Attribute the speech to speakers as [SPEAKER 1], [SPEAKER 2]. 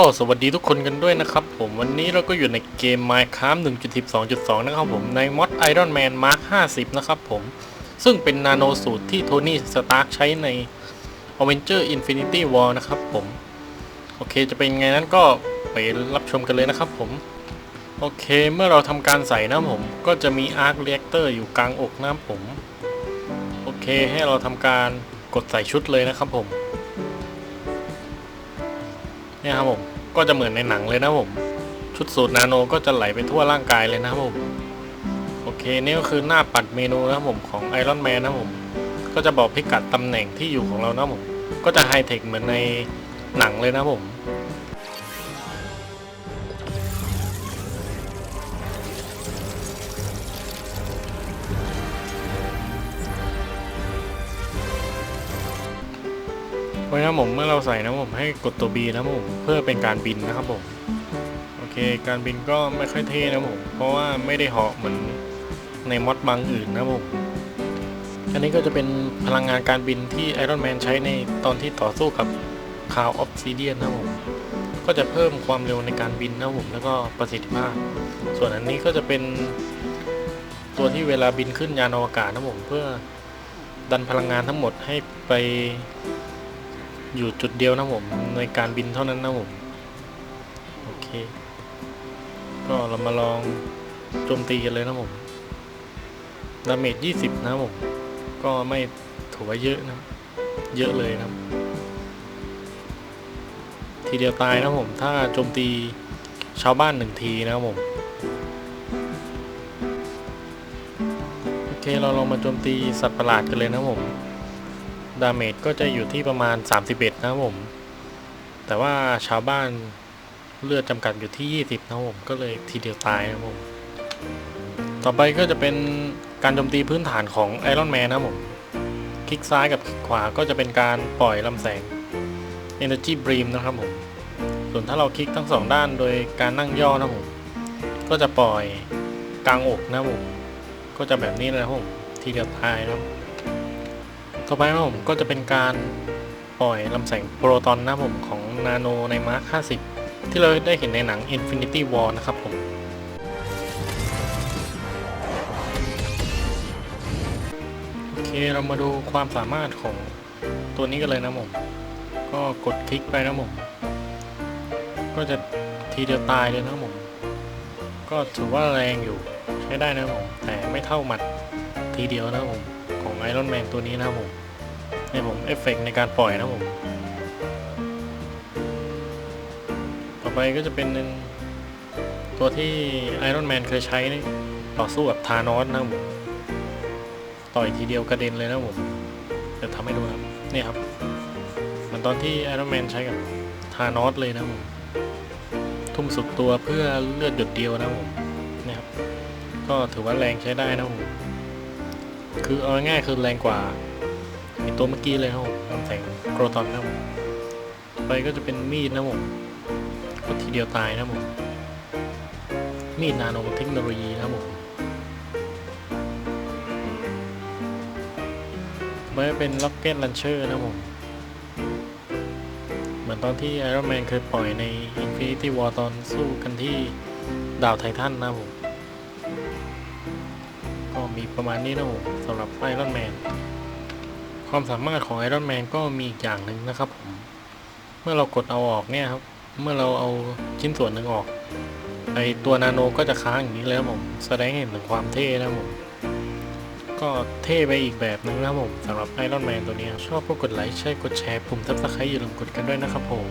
[SPEAKER 1] ก็สวัสดีทุกคนกันด้วยนะครับผมวันนี้เราก็อยู่ในเกม Minecraft 1.12.2 นะครับผมในมอด Iron Man Mark 50 นะครับผม ซึ่งเป็นนาโนสูตรที่โทนี่สตาร์กใช้ใน Avenger Infinity War นะครับผม โอเคจะเป็นไงนั้นก็ไปรับชมกันเลยนะครับผม โอเคเมื่อเราทำการใส่นะผม ก็จะมี Arc Reactor อยู่กลางอกนะผม โอเคให้เราทำการกดใส่ชุดเลยนะครับผม เนี่ยครับผมก็จะเหมือนในหนังเลยนะผมชุดสูตรนาโนก็จะไหลไปทั่วร่างกายเลยนะครับผมโอเคนี่ก็คือหน้าปัดเมนูนะครับผมของไอรอนแมนนะครับผมก็จะบอกพิกัดตำแหน่งที่อยู่ของเรานะครับผมก็จะไฮเทคเหมือนในหนังเลยนะครับผม ราะฉะนั้นผมเมื่อเราใส่นะผมให้กดตัว B นะผมเพื่อเป็นการบินนะครับผมโอเค การบินก็ไม่ค่อยเท่นะผมเพราะว่าไม่ได้เหาะเหมือนในมอดบางอื่นนะผมอันนี้ก็จะเป็นพลังงานการบินที่ไอรอนแมนใช้ในตอนที่ต่อสู้กับคาวออฟซิเดียนนะผมก็จะเพิ่มความเร็วในการบินนะผมแล้วก็ประสิทธิภาพ ส่วนอันนี้ก็จะเป็นตัวที่เวลาบินขึ้นยานอวกาศนะผมเพื่อดันพลังงานทั้งหมดให้ไป อยู่จุดเดียวนะผมในการบินเท่านั้นนะผม โอเค ก็เรามาลองโจมตีกันเลยนะผมดาเมจ20 นะผม ก็ไม่ถือว่าเยอะนะ เยอะเลยนะทีเดียวตายนะผม ถ้าโจมตีชาวบ้านหนึ่งทีนะครับผม โอเคเราลองมาโจมตีสัตว์ประหลาดกันเลยนะผม ดาเมจก็จะอยู่ที่ประมาณ 31 นะครับผม แต่ว่าชาวบ้านเลือดจำกัดอยู่ที่ 20 นะครับผม ก็เลยทีเดียวตายนะครับผม ต่อไปก็จะเป็นการโจมตีพื้นฐานของไอรอนแมนนะครับผม คลิกซ้ายกับคลิกขวาก็จะเป็นการปล่อยลำแสง Energy Beam นะครับผม ส่วนถ้าเราคลิกทั้งสองด้านโดยการนั่งย่อนะครับผม ก็จะปล่อยกลางอกนะครับผม ก็จะแบบนี้เลยนะครับผม ทีเดียวตายนะครับ ต่อไปนะผมก็จะเป็นการปล่อยลำแสงโปรตอนนะผมของนาโนในมาร์ค 50 ที่เราได้เห็นในหนัง Infinity War นะครับผมโอเคเรามาดูความสามารถของตัวนี้กันเลยนะผม ก็กดคลิกไปนะผม ก็จะทีเดียวตายเลยนะผม ก็ถือว่าแรงอยู่ใช้ได้นะผม แต่ไม่เท่าหมัดทีเดียวนะผม ของไอรอนแมนตัวนี้นะครับผม ให้ผมเอฟเฟกในการปล่อยนะผม ต่อไปก็จะเป็นหนึ่งตัวที่ไอรอนแมนเคยใช้ต่อสู้กับธานอสนะครับผม ต่อยทีเดียวกระเด็นเลยนะผมจะทำให้ดูครับ นี่ครับเหมือนตอนที่ไอรอนแมนใช้กับธานอสเลยนะผม ทุ่มสุดตัวเพื่อเลือดหยดเดียวนะผม นี่ครับ ก็ถือว่าแรงใช้ได้นะผม คือเอาง่ายๆคือแรงกว่าไอตัวเมื่อกี้เลยครับผมลำแสงโกรตอนนะผมไปก็จะเป็นมีดนะผมก็ทีเดียวตายนะผมมีดนาโนเทคโนโลยีนะผมไม่เป็นล็อกเก็ตลันเชอร์นะผมเหมือนตอนที่ไอรอนแมนเคยปล่อยใน Infinity War ตอนสู้กันที่ดาวไททันนะผม มีประมาณนี้นะผมสำหรับไอรอนแมนความสามารถของไอรอนแมนก็มีอีกอย่างหนึ่งนะครับผม เมื่อเรากดเอาออกเนี่ยครับ เมื่อเราเอาชิ้นส่วนหนึ่งออก ไอตัวนาโนก็จะค้างอย่างนี้เลยครับผม แสดงให้เห็นถึงความเท่นะผม ก็เท่ไปอีกแบบหนึงนะผมสำหรับไอรอนแมนตัวนี้ ชอบก็กดไลค์ใช่กดแชร์ปุ่มซับสไครต์อย่าลืมกดกันด้วยนะครับผม